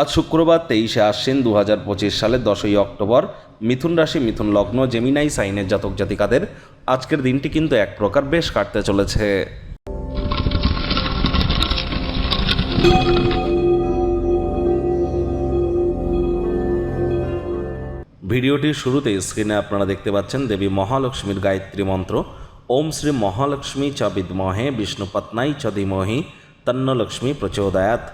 আজ শুক্রবার তেইশে আশ্বিন দু হাজার পঁচিশ সালের দশই অক্টোবর, মিথুন রাশি, মিথুন লগ্ন, জেমিনাই সাইনের জাতক জাতিকাদের আজকের দিনটি কিন্তু এক প্রকার বেশ কাটতে চলেছে। ভিডিওটির শুরুতে স্ক্রিনে আপনারা দেখতে পাচ্ছেন দেবী মহালক্ষ্মীর গায়ত্রী মন্ত্র। ওম শ্রী মহালক্ষ্মী চ বিদ্মহে বিষ্ণুপত্নাই চ ধীমহি, তন্ন লক্ষ্মী প্রচোদয়াত।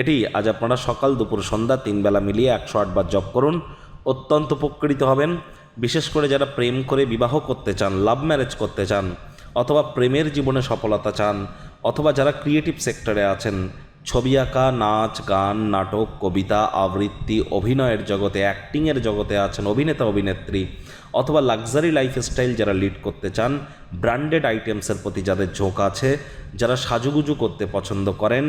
এটি আজ আপনারা সকাল দুপুর সন্ধ্যা তিন বেলা মিলিয়ে একশো আটবার জপ করুন। অত্যন্ত উপকৃত হবেন। বিশেষ করে যারা প্রেম করে বিবাহ করতে চান লাভ ম্যারেজ করতে চান, অথবা প্রেমের জীবনে সফলতা চান, অথবা যারা ক্রিয়েটিভ সেক্টরে আছেন, ছবি আঁকা, নাচ, গান, নাটক, কবিতা, আবৃত্তি, অভিনয়ের জগতে অ্যাক্টিংয়ের জগতে আছেন, অভিনেতা, অভিনেত্রী, অথবা লাক্সারি লাইফস্টাইল যারা লিড করতে চান ব্র্যান্ডেড আইটেমসের প্রতি যাদের ঝোঁক আছে, যারা সাজুগুজু করতে পছন্দ করেন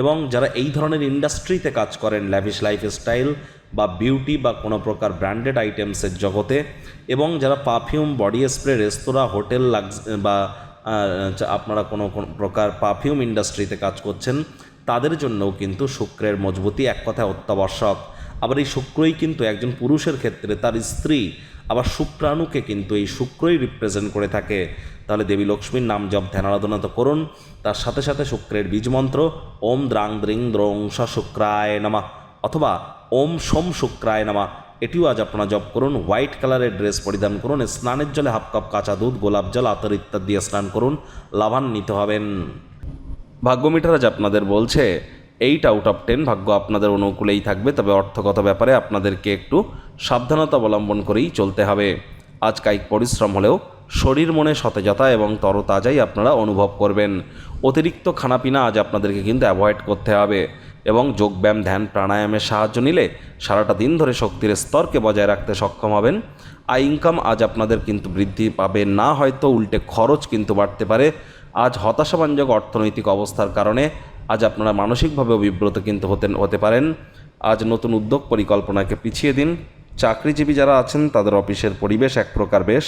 এবং যারা এই ধরনের ইন্ডাস্ট্রিতে কাজ করেন ল্যাভিশ লাইফস্টাইল বা বিউটি বা কোনো প্রকার ব্র্যান্ডেড আইটেমসের জগতে, এবং যারা পারফিউম বডি স্প্রে রেস্তোরাঁ হোটেল লাক্স বা আপনারা কোনো কোনো প্রকার পারফিউম ইন্ডাস্ট্রিতে কাজ করছেন, তাদের জন্যও কিন্তু শুক্রের মজবুতি এক কথায় অত্যাবশ্যক। আবার এই শুক্রই কিন্তু একজন পুরুষের ক্ষেত্রে তার স্ত্রী আবার শুক্রাণুকে কিন্তু এই শুক্রই রিপ্রেজেন্ট করে থাকে। তাহলে দেবী লক্ষ্মীর নাম জপ, ধ্যান, আরাধনা তো করুন। তার সাথে সাথে শুক্রের বীজ মন্ত্র, ওম দ্রাং দ্রিং দ্রং স শুক্রায় নামা, অথবা ওম সোম শুক্রায় নামা, এটিও আজ আপনারা জপ করুন। হোয়াইট কালারের ড্রেস পরিধান করুন, স্নানের জলে হাফ কাপ কাঁচা দুধ, গোলাপ জল, আতর ইত্যাদি দিয়ে স্নান করুন। লাভান্বিত হবেন। ভাগ্যমিটার আজ আপনাদের বলছে এইট আউট অফ টেন ভাগ্য আপনাদের অনুকূলেই থাকবে, তবে অর্থগত ব্যাপারে আপনাদেরকে একটু সাবধানতা অবলম্বন করেই চলতে হবে। আজ কায়িক পরিশ্রম হলেও শরীর মনে সতেজতা এবং তরতাজাই আপনারা অনুভব করবেন। অতিরিক্ত খানাপিনা আজ আপনাদেরকে কিন্তু অ্যাভয়েড করতে হবে এবং যোগব্যায়াম, ধ্যান, প্রাণায়ামের সাহায্য নিলে সারাটা দিন ধরে শক্তির স্তরকে বজায় রাখতে সক্ষম হবেন। আয় ইনকাম আজ আপনাদের কিন্তু বৃদ্ধি পাবে, না হয়তো উল্টে খরচ কিন্তু বাড়তে পারে। আজ হতাশাবাঞ্জক অর্থনৈতিক অবস্থার কারণে আজ আপনারা মানসিকভাবে বিব্রত কিন্তু হতে হতে পারেন। আজ নতুন উদ্যোগ পরিকল্পনাকে পিছিয়ে দিন। চাকরিজীবী যারা আছেন, তাদের অফিসের পরিবেশ এক প্রকার বেশ।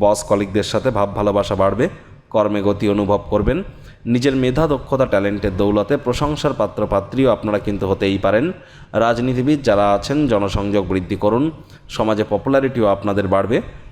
বস কলিগদের সাথে ভাব ভালোবাসা বাড়বে, কর্মে গতি অনুভব করবেন। নিজের মেধা, দক্ষতা, ট্যালেন্টের দৌলতে প্রশংসার পাত্র, পাত্রীও আপনারা কিন্তু হতেই পারেন। রাজনীতিবিদ যারা আছেন, জনসংযোগ বৃদ্ধি করুন। সমাজে পপুলারিটিও আপনাদের বাড়বে।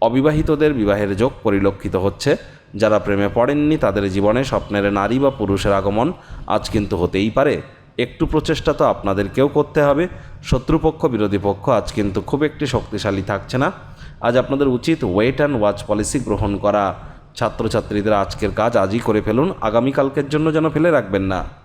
অবিবাহিতদের বিবাহের যোগ পরিলক্ষিত হচ্ছে। যারা প্রেমে পড়েননি, তাদের জীবনে স্বপ্নের নারী বা পুরুষের আগমন আজ কিন্তু হতেই পারে। একটু প্রচেষ্টা তো আপনাদেরকেও করতে হবে। শত্রুপক্ষ, বিরোধী পক্ষ আজ কিন্তু খুব একটি শক্তিশালী থাকছে না। আজ আপনাদের উচিত ওয়েট অ্যান্ড ওয়াচ পলিসি গ্রহণ করা। ছাত্রছাত্রীদের আজকের কাজ আজই করে ফেলুন। আগামীকালকের জন্য যেন ফেলে রাখবেন না।